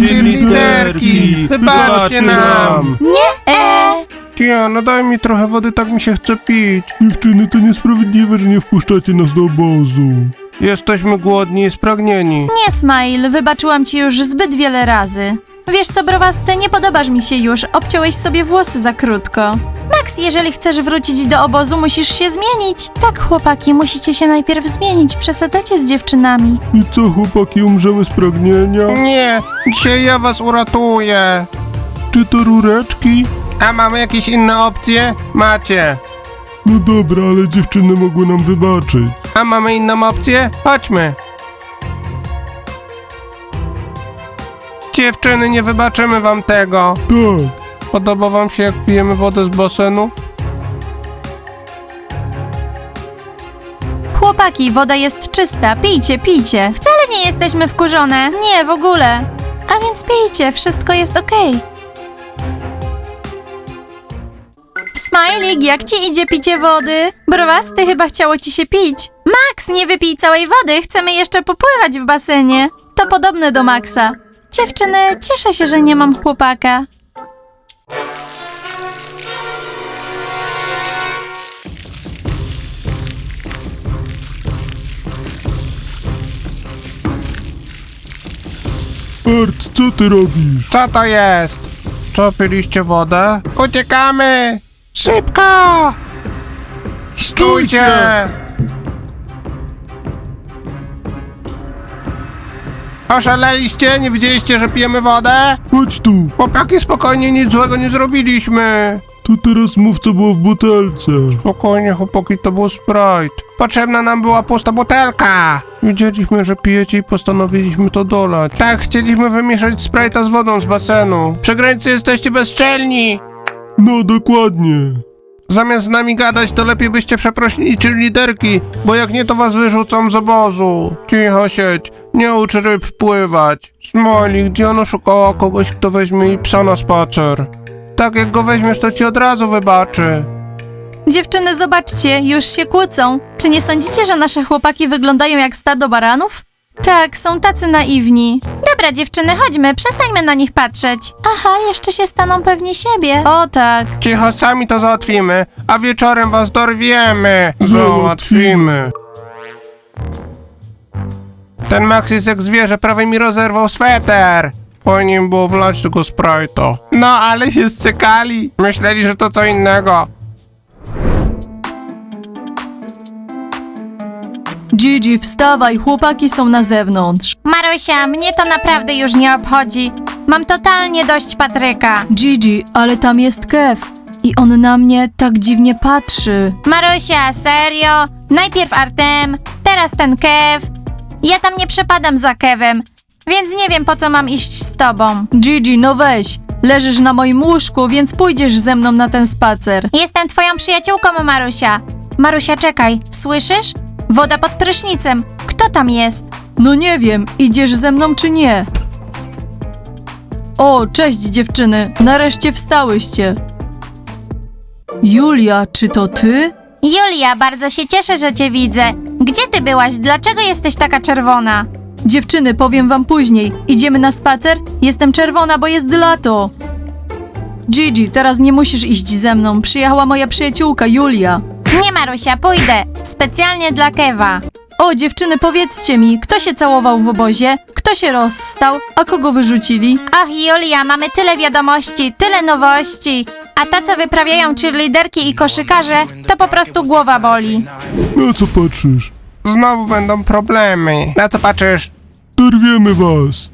Cheerleaderki, wybaczcie nam! Nie, e. Tiana, daj mi trochę wody, tak mi się chce pić. Dziewczyny, to niesprawiedliwe, że nie wpuszczacie nas do obozu. Jesteśmy głodni i spragnieni. Nie, Smile, wybaczyłam ci już zbyt wiele razy. Wiesz co, browasty, nie podobasz mi się już, obciąłeś sobie włosy za krótko. Max, jeżeli chcesz wrócić do obozu, musisz się zmienić. Tak, chłopaki, musicie się najpierw zmienić, przesadzacie z dziewczynami. I co, chłopaki, umrzemy z pragnienia? Nie, dzisiaj ja was uratuję. Czy to rureczki? A mamy jakieś inne opcje? Macie. No dobra, ale dziewczyny mogły nam wybaczyć. A mamy inną opcję? Chodźmy. Dziewczyny, nie wybaczymy wam tego. Tak, Podoba wam się, jak pijemy wodę z basenu? Chłopaki, woda jest czysta, pijcie, pijcie. Wcale nie jesteśmy wkurzone, nie, w ogóle. A więc pijcie, wszystko jest okej. Smajlik, jak ci idzie picie wody? Browasty chyba chciało ci się pić. Max, nie wypij całej wody, chcemy jeszcze popływać w basenie. To podobne do Maxa. Dziewczyny, cieszę się, że nie mam chłopaka. Art, co ty robisz? Co to jest? Co, piliście wodę? Uciekamy! Szybko! Stójcie! Oszaleliście? Nie widzieliście, że pijemy wodę? Chodź tu. Chłopaki, spokojnie, nic złego nie zrobiliśmy. To teraz mów, co było w butelce. Spokojnie, chłopaki, to był Sprite. Potrzebna nam była pusta butelka. Widzieliśmy, że pijecie i postanowiliśmy to dolać. Tak, chcieliśmy wymieszać Sprite'a z wodą z basenu. Przegrańcy jesteście bezczelni. No, dokładnie. Zamiast z nami gadać, to lepiej byście przeprosili liderki, bo jak nie, to was wyrzucą z obozu. Cicho siedź, nie ucz ryb pływać. Smoli, gdzie ona szukała kogoś, kto weźmie jej psa na spacer? Tak, jak go weźmiesz, to ci od razu wybaczy. Dziewczyny, zobaczcie, już się kłócą. Czy nie sądzicie, że nasze chłopaki wyglądają jak stado baranów? Tak, są tacy naiwni. Dobra, dziewczyny, chodźmy, przestańmy na nich patrzeć. Aha, jeszcze się staną pewni siebie. O tak. Cicho, sami to załatwimy, a wieczorem was dorwiemy. Załatwimy. Ten Max jest jak zwierzę, prawie mi rozerwał sweter. Powinien było wlać tego Sprite'a. No, ale się zcekali. Myśleli, że to co innego. Gigi, wstawaj, chłopaki są na zewnątrz. Marusia, mnie to naprawdę już nie obchodzi. Mam totalnie dość Patryka. Gigi, ale tam jest Kev. I on na mnie tak dziwnie patrzy. Marusia, serio? Najpierw Artem, teraz ten Kev. Ja tam nie przepadam za Kevem, więc nie wiem po co mam iść z tobą. Gigi, no weź. Leżysz na moim łóżku, więc pójdziesz ze mną na ten spacer. Jestem twoją przyjaciółką, Marusia. Marusia, czekaj, słyszysz? Woda pod prysznicem. Kto tam jest? No nie wiem, idziesz ze mną czy nie? O, cześć dziewczyny, nareszcie wstałyście. Julia, czy to ty? Julia, bardzo się cieszę, że cię widzę. Ty byłaś? Dlaczego jesteś taka czerwona? Dziewczyny, powiem wam później. Idziemy na spacer? Jestem czerwona, bo jest lato. Gigi, teraz nie musisz iść ze mną. Przyjechała moja przyjaciółka Julia. Nie, Marusia, pójdę. Specjalnie dla Kewa. O, dziewczyny, powiedzcie mi, kto się całował w obozie? Kto się rozstał? A kogo wyrzucili? Ach, Julia, mamy tyle wiadomości, tyle nowości. A to, co wyprawiają cheerleaderki i koszykarze, to po prostu głowa boli. Na co patrzysz? Znowu będą problemy. Na co patrzysz? Dorwiemy was.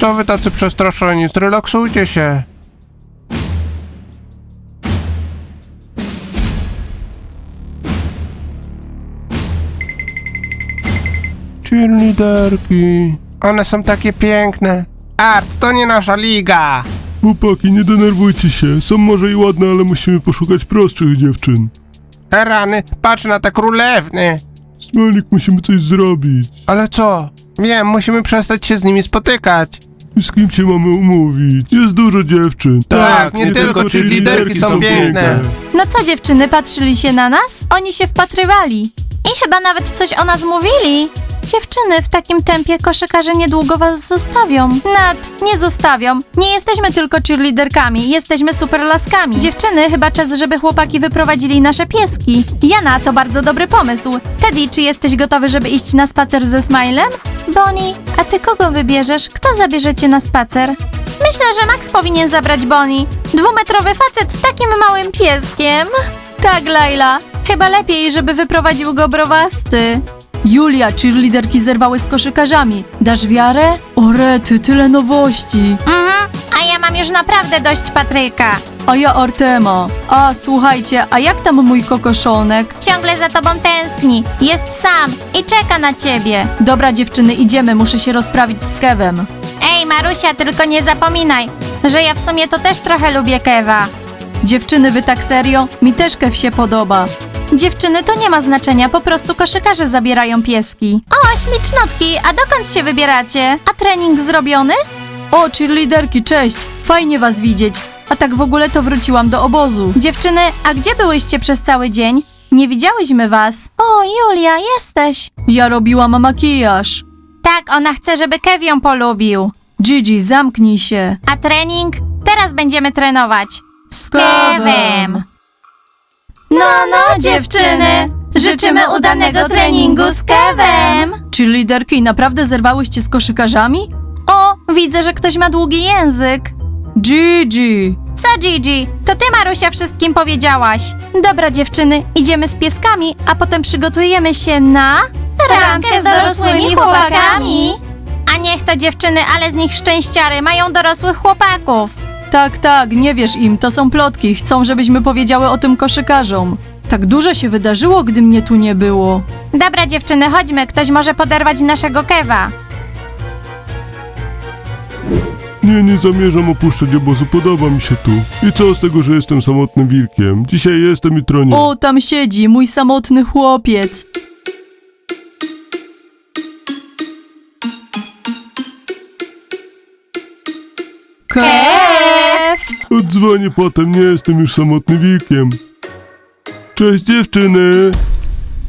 Co wy tacy przestraszeni? Zrelaksujcie się. Cheerleaderki. One są takie piękne. Art, to nie nasza liga. Chłopaki, nie denerwujcie się. Są może i ładne, ale musimy poszukać prostszych dziewczyn. Rany, patrz na te królewny. Smolik, musimy coś zrobić. Ale co? Wiem, musimy przestać się z nimi spotykać. I z kim się mamy umówić? Jest dużo dziewczyn. Tak, nie tylko, czyli liderki są piękne. No co dziewczyny, patrzyli się na nas? Oni się wpatrywali. I chyba nawet coś o nas mówili. Dziewczyny, w takim tempie koszykarze niedługo was zostawią. Nat, nie zostawią. Nie jesteśmy tylko cheerleaderkami, jesteśmy superlaskami. Dziewczyny, chyba czas, żeby chłopaki wyprowadzili nasze pieski. Jana, to bardzo dobry pomysł. Teddy, czy jesteś gotowy, żeby iść na spacer ze Smilem? Bonnie, a ty kogo wybierzesz? Kto zabierze cię na spacer? Myślę, że Max powinien zabrać Bonnie. Dwumetrowy facet z takim małym pieskiem. Tak, Laila. Chyba lepiej, żeby wyprowadził go browasty. Julia, cheerleaderki zerwały z koszykarzami. Dasz wiarę? O rety, tyle nowości. Mhm, a ja mam już naprawdę dość Patryka. A ja Artema. A, słuchajcie, a jak tam mój kokoszonek? Ciągle za tobą tęskni. Jest sam i czeka na ciebie. Dobra dziewczyny, idziemy, muszę się rozprawić z Kevem. Ej, Marusia, tylko nie zapominaj, że ja w sumie to też trochę lubię Kewa. Dziewczyny, wy tak serio? Mi też Kev się podoba. Dziewczyny, to nie ma znaczenia, po prostu koszykarze zabierają pieski. O, ślicznotki, a dokąd się wybieracie? A trening zrobiony? O, cheerleaderki, cześć! Fajnie was widzieć. A tak w ogóle to wróciłam do obozu. Dziewczyny, a gdzie byłyście przez cały dzień? Nie widziałyśmy was. O, Julia, jesteś. Ja robiłam makijaż. Tak, ona chce, żeby Kev ją polubił. Gigi, zamknij się. A trening? Teraz będziemy trenować. Z Kevem. No, no, dziewczyny! Życzymy udanego treningu z Kevem! Czy liderki naprawdę zerwałyście z koszykarzami? O, widzę, że ktoś ma długi język. Gigi! Co Gigi? To ty, Marusia, wszystkim powiedziałaś. Dobra, dziewczyny, idziemy z pieskami, a potem przygotujemy się na... Randkę z dorosłymi chłopakami. A niech to dziewczyny, ale z nich szczęściary, mają dorosłych chłopaków. Tak, tak, nie wierz im, to są plotki, chcą, żebyśmy powiedziały o tym koszykarzom. Tak dużo się wydarzyło, gdy mnie tu nie było. Dobra, dziewczyny, chodźmy, ktoś może poderwać naszego kewa. Nie, nie zamierzam opuszczać obozu, podoba mi się tu. I co z tego, że jestem samotnym wilkiem? Dzisiaj jestem, jutro nie. O, tam siedzi, mój samotny chłopiec. Kev! Odzwonię potem, nie jestem już samotnym wilkiem. Cześć dziewczyny!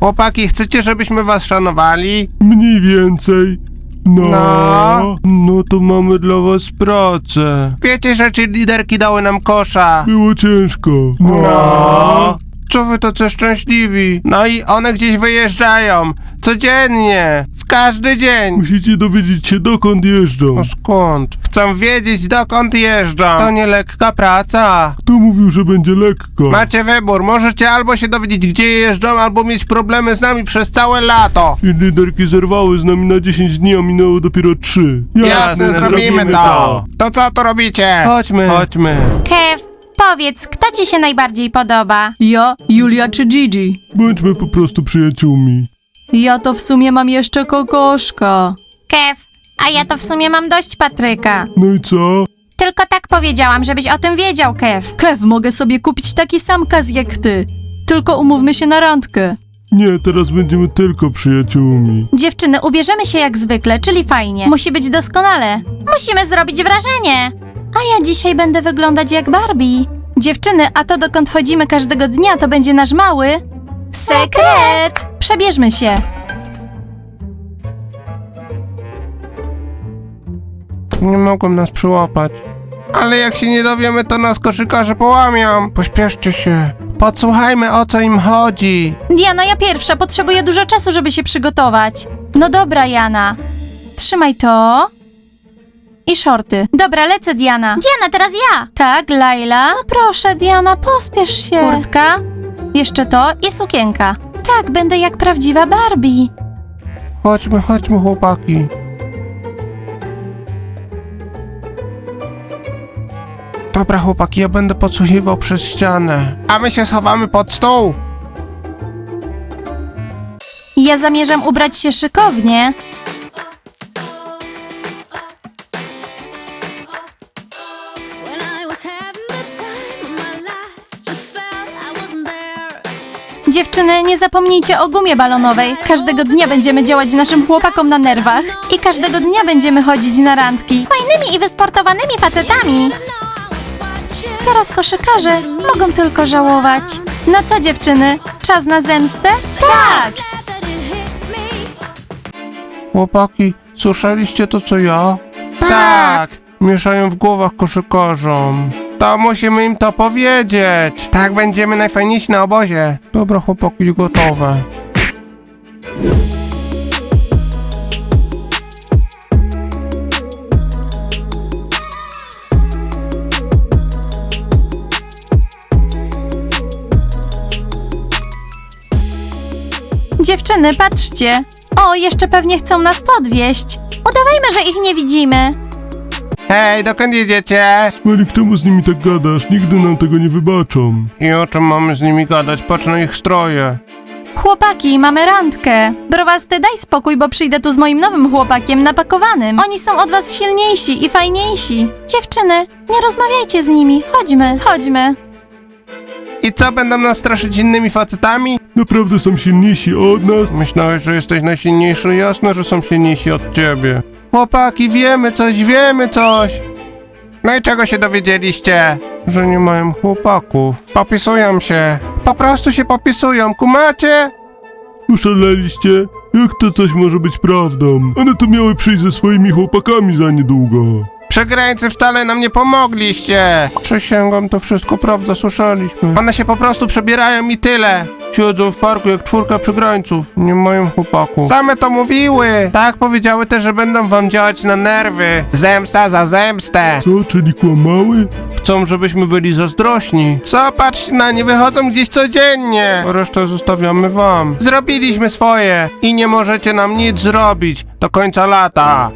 Chłopaki, chcecie, żebyśmy was szanowali? Mniej więcej. No, No. no to mamy dla was pracę. Wiecie, że ci liderki dały nam kosza. Było ciężko. No. Co wy tacy szczęśliwi? No i one gdzieś wyjeżdżają. Codziennie. W każdy dzień. Musicie dowiedzieć się dokąd jeżdżą. No skąd? Chcę wiedzieć, dokąd jeżdżą. To nie lekka praca. Kto mówił, że będzie lekko? Macie wybór. Możecie albo się dowiedzieć, gdzie jeżdżą, albo mieć problemy z nami przez całe lato. I liderki zerwały z nami na 10 dni, a minęło dopiero 3. Jasne, zrobimy to. To co tu robicie? Chodźmy. Chodźmy. Kev, powiedz, kto ci się najbardziej podoba? Ja, Julia czy Gigi? Bądźmy po prostu przyjaciółmi. Ja to w sumie mam jeszcze kokoszka. Kev, a ja to w sumie mam dość Patryka. No i co? Tylko tak powiedziałam, żebyś o tym wiedział, Kev. Kev, mogę sobie kupić taki sam kaz jak ty. Tylko umówmy się na randkę. Nie, teraz będziemy tylko przyjaciółmi. Dziewczyny, ubierzemy się jak zwykle, czyli fajnie. Musi być doskonale. Musimy zrobić wrażenie. A ja dzisiaj będę wyglądać jak Barbie. Dziewczyny, a to dokąd chodzimy każdego dnia, to będzie nasz mały... Sekret! Przebierzmy się. Nie mogą nas przyłapać. Ale jak się nie dowiemy, to nas koszykarze połamią. Pośpieszcie się. Podsłuchajmy, o co im chodzi. Diana, ja pierwsza, potrzebuję dużo czasu, żeby się przygotować. No dobra, Jana. Trzymaj to. I shorty. Dobra, lecę, Diana. Diana, teraz ja. Tak, Laila. No proszę, Diana, pospiesz się. Kurtka. Jeszcze to i sukienka. Tak, będę jak prawdziwa Barbie. Chodźmy, chodźmy, chłopaki. Dobra, chłopaki, ja będę podsłuchiwał przez ścianę. A my się schowamy pod stół. Ja zamierzam ubrać się szykownie. Dziewczyny, nie zapomnijcie o gumie balonowej. Każdego dnia będziemy działać naszym chłopakom na nerwach. I każdego dnia będziemy chodzić na randki. Z fajnymi i wysportowanymi facetami. Teraz koszykarze mogą tylko żałować. No co dziewczyny, czas na zemstę? Tak! Chłopaki, słyszeliście to co ja? Tak! Mieszają w głowach koszykarzom. To musimy im to powiedzieć. Tak będziemy najfajniejsi na obozie. Dobra chłopaki, gotowe. Dziewczyny, patrzcie. O, jeszcze pewnie chcą nas podwieźć. Udawajmy, że ich nie widzimy. Hej, dokąd jedziecie? Smolik, czemu z nimi tak gadasz? Nigdy nam tego nie wybaczą. I o czym mamy z nimi gadać? Patrz na ich stroje. Chłopaki, mamy randkę. Browasty, daj spokój, bo przyjdę tu z moim nowym chłopakiem napakowanym. Oni są od was silniejsi i fajniejsi. Dziewczyny, nie rozmawiajcie z nimi. Chodźmy, chodźmy. I co, będą nas straszyć innymi facetami? Naprawdę są silniejsi od nas? Myślałeś, że jesteś najsilniejszy? Jasne, że są silniejsi od ciebie. Chłopaki, wiemy coś, wiemy coś. No i czego się dowiedzieliście? Że nie mają chłopaków. Popisują się. Po prostu się popisują, kumacie? Uszaleliście? Jak to coś może być prawdą? One tu miały przyjść ze swoimi chłopakami za niedługo. Przegrańcy wcale nam nie pomogliście. Przysięgam, to wszystko prawda, słyszeliśmy. One się po prostu przebierają i tyle. Siedzą w parku jak czwórka przegrańców. Nie mają chłopaków. Same to mówiły. Tak, powiedziały też, że będą wam działać na nerwy. Zemsta za zemstę. Co, czyli kłamały? Chcą, żebyśmy byli zazdrośni. Co, patrzcie na nie, wychodzą gdzieś codziennie. Resztę zostawiamy wam. Zrobiliśmy swoje i nie możecie nam nic zrobić do końca lata.